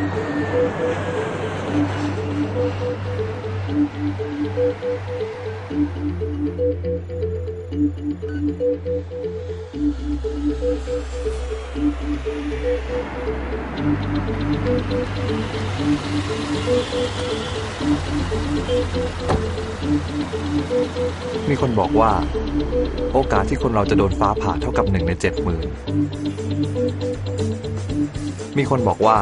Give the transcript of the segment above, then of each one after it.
มีคนบอกว่า โอกาสที่คนเราจะโดนฟ้าผ่าเท่ากับหนึ่งในเจ็ดหมื่นมีคนบอกว่า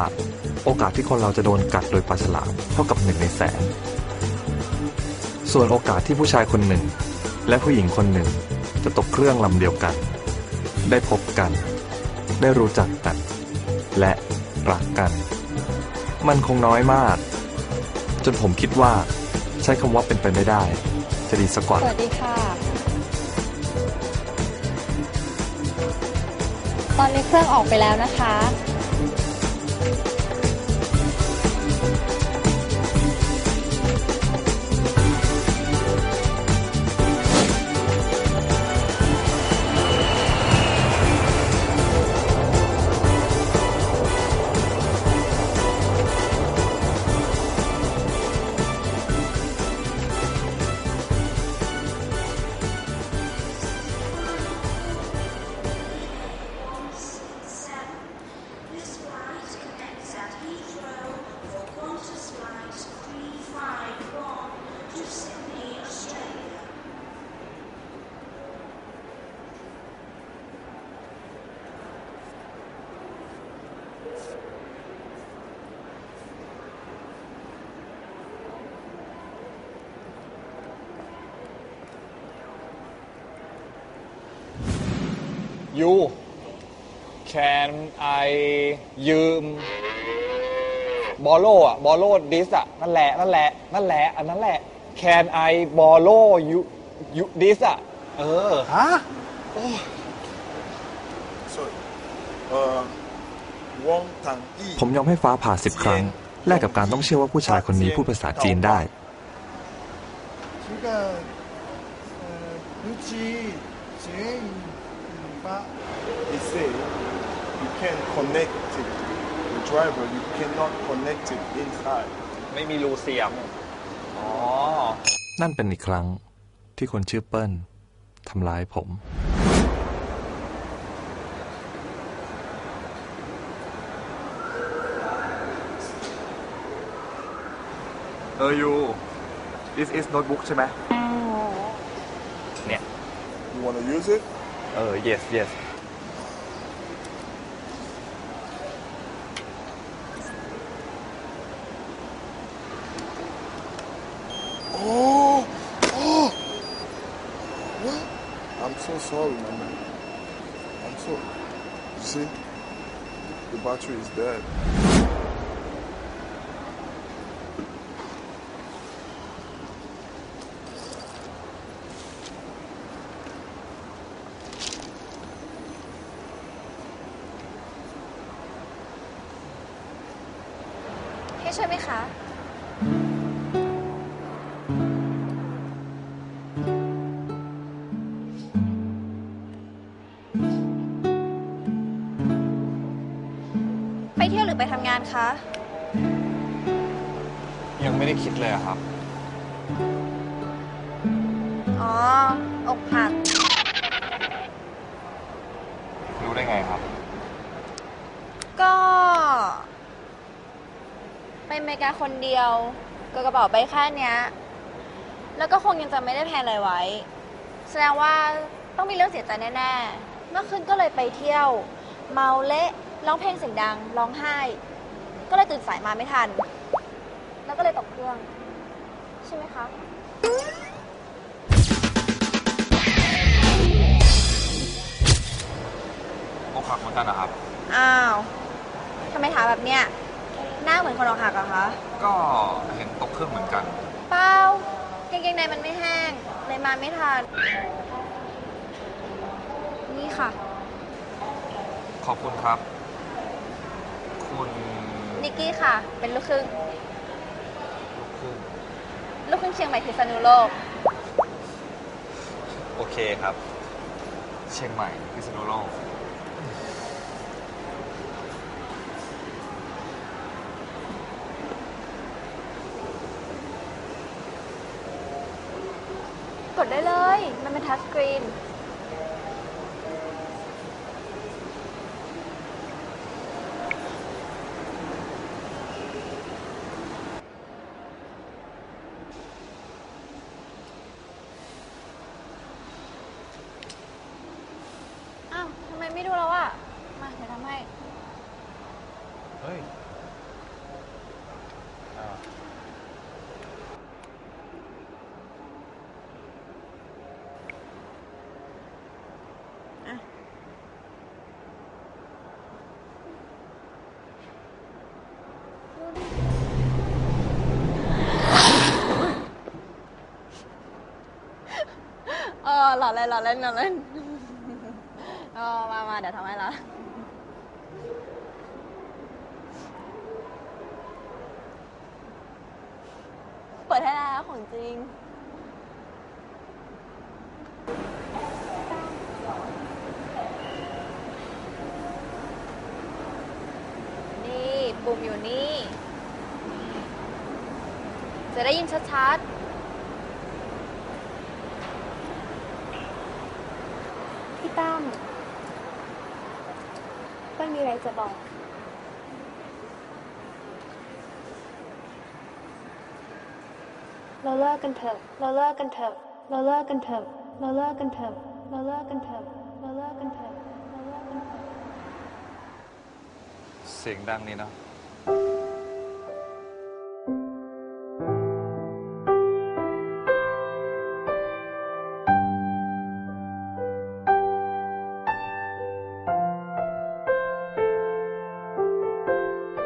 โอกาสที่คนเราจะโดนกัดโดยปลาฉลามเท่ากับหนึ่งในแสน ส่วนโอกาสที่ผู้ชายคนหนึ่ง และผู้หญิงคนหนึ่งจะตกเครื่องลำเดียวกัน ได้พบกัน ได้รู้จักกัน และรักกัน มันคงน้อยมาก จนผมคิดว่า ใช้คำว่าเป็นไปไม่ได้ จะดีสักกว่าสวัสดีค่ะ ตอนนี้เครื่องออกไปแล้วนะคะ you can I ยืม บอลโล่อะบอลโล่ดิสอะนั่นแหละ นั่นแหละ นั่นแหละ อันนั้นแหละ can I borrow you you this อะเออ ฮะ Sorry. Uh, Wong ผมยอมให้ฟ้าผ่าสิบครั้ง แลกกับการต้องเชื่อว่าผู้ชายคนนี้พูดภาษาจีนได้, He say you can connect it. The driver you cannot connect it inside. ไม่มีรูเสียมอ๋อ นั่นเป็นอีกครั้งที่คนชื่อเปิ้ลทำร้ายผม เออยู this is notebook ใช่ไหม เนี่ย You wanna use it? Oh, yes, yes. Oh! Oh! What? I'm so sorry, my man. I'm so... You see? The battery is dead. ให้ช่วยไหมคะ ไปเที่ยวหรือไปทำงานคะ ยังไม่ได้คิดเลยอะครับ อ๋อ อกหัก รู้ได้ไงครับ ก็ ไป อเมริกาคนเดียวกับกระเป๋าใบแค่เนี้ย แล้วก็คงยังจะไม่ได้แพลนอะไรไว้ แสดงว่าต้องมีเรื่องเสียใจแน่ๆ เมื่อคืนก็เลยไปเที่ยว เมาเละร้องเพลงเสียงดังร้องไห้ ก็เลยตื่นสายมาไม่ทัน แล้วก็เลยตกเครื่อง ใช่ไหมคะอกหักเหมือนกันนะครับ อ้าวทำไมถามแบบเนี้ย หน้าเหมือนคนอกหักเหรอคะ ก็เห็นตกเครื่องเหมือนกัน เปล่ากางเกงในมันไม่แห้งเลยมาไม่ทัน นี่ค่ะ ขอบคุณครับ คุณนิกกี้ค่ะ เป็นลูกครึ่งคือลูกครึ่งเชียงใหม่พิษณุโลก โอเคครับ เชียงใหม่พิษณุโลก กดได้เลย มันเป็นทัชสกรีน อ้าว ทำไมไม่ดูแล้วอะมา เดี๋ยวทำให้ เฮ้ย หล่อเล่นหล่อเล่นหล่อเล่นเออมามาเดี๋ยวทำให้ละเปิดให้แล้วของจริงนี่ปุ่มอยู่นี่ จะได้ยินชัดๆ พี่ตั้มเปิ้ล มีอะไรจะบอก เราเลิกกันเถอะ เราเลิกกันเถอะ เราเลิกกันเถอะ เราเลิกกันเถอะ เราเลิกกันเถอะ เราเลิกกันเถอะ เราเลิกกันเถอะ เสียงดังนี่เนาะ